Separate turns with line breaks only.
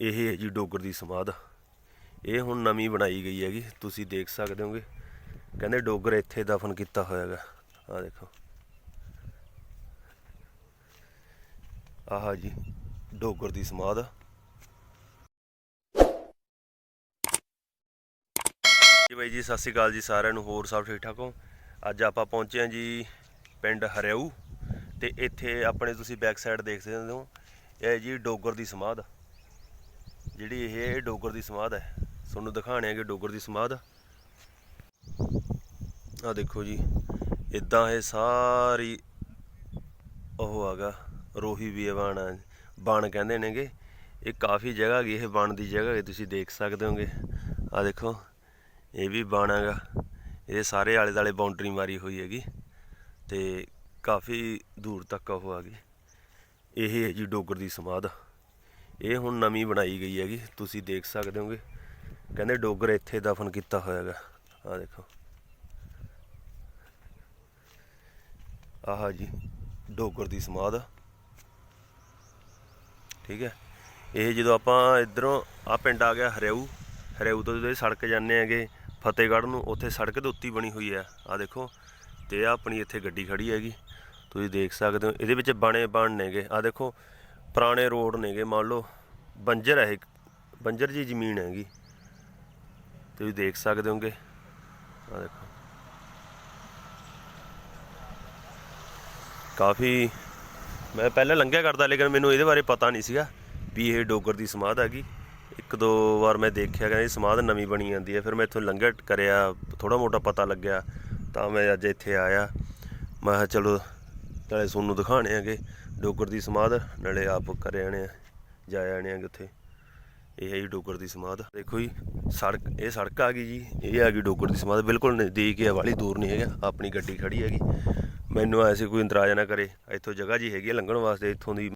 ਇਹ ਹੈ ਜੀ ਡੋਗਰ ਦੀ ਸਮਾਧ। ਇਹ ਹੁਣ ਨਵੀਂ ਬਣਾਈ ਗਈ ਹੈਗੀ, ਤੁਸੀਂ ਦੇਖ ਸਕਦੇ ਹੋਗੇ। ਕਹਿੰਦੇ ਡੋਗਰ ਇੱਥੇ ਦਫਨ ਕੀਤਾ ਹੋਇਆ ਹੈਗਾ। ਆ ਦੇਖੋ। ਆਹ ਜੀ, ਡੋਗਰ ਦੀ ਸਮਾਧ। ਜੀ ਬਾਈ ਜੀ, ਸਤਿ ਸ਼੍ਰੀ ਅਕਾਲ ਜੀ ਸਾਰਿਆਂ ਨੂੰ, ਹੋਰ ਸਭ ਠੀਕ ਠਾਕ ਹੋ? ਅੱਜ ਆਪਾਂ ਪਹੁੰਚੇ ਹਾਂ ਜੀ ਪਿੰਡ ਹਰਿਆਊ। ਤੇ ਇੱਥੇ ਆਪਣੇ ਤੁਸੀਂ ਬੈਕ ਸਾਈਡ ਦੇਖ ਸਕਦੇ ਹੋ। ਇਹ ਜੀ ਡੋਗਰ ਦੀ ਸਮਾਧ। ਜਿਹੜੀ ਇਹ ਇਹ ਡੋਗਰ ਦੀ ਸਮਾਧ ਹੈ, ਤੁਹਾਨੂੰ ਦਿਖਾਣੇ ਕਿ ਡੋਗਰ ਦੀ ਸਮਾਧ। ਆ ਦੇਖੋ ਜੀ ਇਦਾਂ ਇਹ ਸਾਰੀ ਉਹ ਹੈਗਾ, ਰੋਹੀ ਵੀ ਬਣ ਬਣ ਕਹਿੰਦੇ ਨੇਗੇ। ਇਹ ਕਾਫੀ ਜਗ੍ਹਾ ਗਈ ਇਹ ਬਣ ਦੀ ਜਗ੍ਹਾ ਹੈ ਤੁਸੀਂ ਦੇਖ ਸਕਦੇ ਹੋਗੇ। ਆ ਦੇਖੋ, ਇਹ ਵੀ ਬਣ ਹੈਗਾ। ਇਹ ਸਾਰੇ ਆਲੇ ਦਾਲੇ ਬਾਉਂਡਰੀ ਮਾਰੀ ਹੋਈ ਹੈਗੀ ਤੇ ਕਾਫੀ ਦੂਰ ਤੱਕ ਉਹ ਆ ਗਈ। ਇਹ ਹੈ ਜੀ ਡੋਗਰ ਦੀ ਸਮਾਧ। ਇਹ ਹੁਣ ਨਵੀਂ ਬਣਾਈ ਗਈ ਹੈਗੀ, ਤੁਸੀਂ ਦੇਖ ਸਕਦੇ ਹੋਗੇ। ਕਹਿੰਦੇ ਡੋਗਰ ਇੱਥੇ ਦਫਨ ਕੀਤਾ ਹੋਇਆ ਹੈਗਾ। ਆ ਦੇਖੋ। ਆਹ ਜੀ, ਡੋਗਰ ਦੀ ਸਮਾਧ। ਠੀਕ ਹੈ। ਇਹ ਜਦੋਂ ਆਪਾਂ ਇਧਰੋਂ ਆ ਪਿੰਡ ਆ ਗਿਆ ਹਰਿਆਊ। ਹਰਿਆਊ ਤੋਂ ਜਦੋਂ ਇਹ ਸੜਕ ਜਾਂਦੇ ਹੈਗੇ, ਫਤਿਹਗੜ੍ਹ ਨੂੰ, ਉੱਥੇ ਸੜਕ ਦੇ ਉੱਤੇ ਬਣੀ ਹੋਈ ਹੈ। ਆ ਦੇਖੋ, ਤੇ ਆ ਆਪਣੀ ਇੱਥੇ ਗੱਡੀ ਖੜੀ ਹੈਗੀ। ਤੁਸੀਂ ਦੇਖ ਸਕਦੇ ਹੋ, ਇਹਦੇ ਵਿੱਚ ਬਣੇ ਬਣ ਨੇਗੇ ਆ ਦੇਖੋ ਪੁਰਾਣੇ ਰੋਡ ਨੇਗੇ, ਮੰਨ ਲਓ ਬੰਜਰ ਹੈ ਬੰਜਰ ਜੀ ਜ਼ਮੀਨ ਹੈਗੀ। ਤੁਸੀਂ ਦੇਖ ਸਕਦੇ ਹੋਗੇ। ਆ ਦੇਖੋ। ਕਾਫੀ, ਮੈਂ ਪਹਿਲਾਂ ਲੰਘਿਆ ਕਰਦਾ, ਲੇਕਿਨ ਮੈਨੂੰ ਇਹਦੇ ਬਾਰੇ ਪਤਾ ਨਹੀਂ ਸੀਗਾ ਵੀ ਇਹ ਡੋਗਰ ਦੀ ਸਮਾਧ ਹੈਗੀ। ਇੱਕ ਦੋ ਵਾਰ ਮੈਂ ਦੇਖਿਆ, ਕਹਿੰਦੇ ਸਮਾਧ ਨਵੀਂ ਬਣੀ ਜਾਂਦੀ ਹੈ। ਫਿਰ ਮੈਂ ਇੱਥੋਂ ਲੰਘਿਆ, ਕਰਿਆ ਥੋੜਾ ਮੋਟਾ ਪਤਾ ਲੱਗਿਆ, ਤਾਂ ਮੈਂ ਅੱਜ ਇੱਥੇ ਆਇਆ। ਮੈਂ ਕਿਹਾ, ਚਲੋ ਨਾਲੇ ਤੁਹਾਨੂੰ ਦਿਖਾਣੇ ਹੈਗੇ ਡੋਗਰ ਦੀ ਸਮਾਧ, ਨਾਲੇ ਆਪ ਕਰੇ ਆਣੇ ਆ, ਜਾ ਆਣੇ ਆਗੇ ਉੱਥੇ। ਇਹ ਹੈ ਜੀ ਡੋਗਰ ਦੀ ਸਮਾਧ। ਦੇਖੋ ਜੀ, ਸੜਕ, ਇਹ ਸੜਕ ਆ ਗਈ ਜੀ, ਇਹ ਆ ਗਈ ਡੋਗਰ ਦੀ ਸਮਾਧ। ਬਿਲਕੁਲ ਨਜ਼ਦੀਕ ਹੈ ਵਾਲੀ ਦੂਰ ਨਹੀਂ ਹੈਗਾ, ਆਪਣੀ ਗੱਡੀ ਖੜੀ ਹੈਗੀ। ਮੈਨੂੰ ਐਸੇ ਕੋਈ ਇੰਤਰਾਜ਼ ਨਾ ਕਰੇ, ਇੱਥੋਂ ਜਗ੍ਹਾ ਜੀ ਹੈਗੀ ਹੈ ਲੰਘਣ ਵਾਸਤੇ, ਇੱਥੋਂ ਦੀ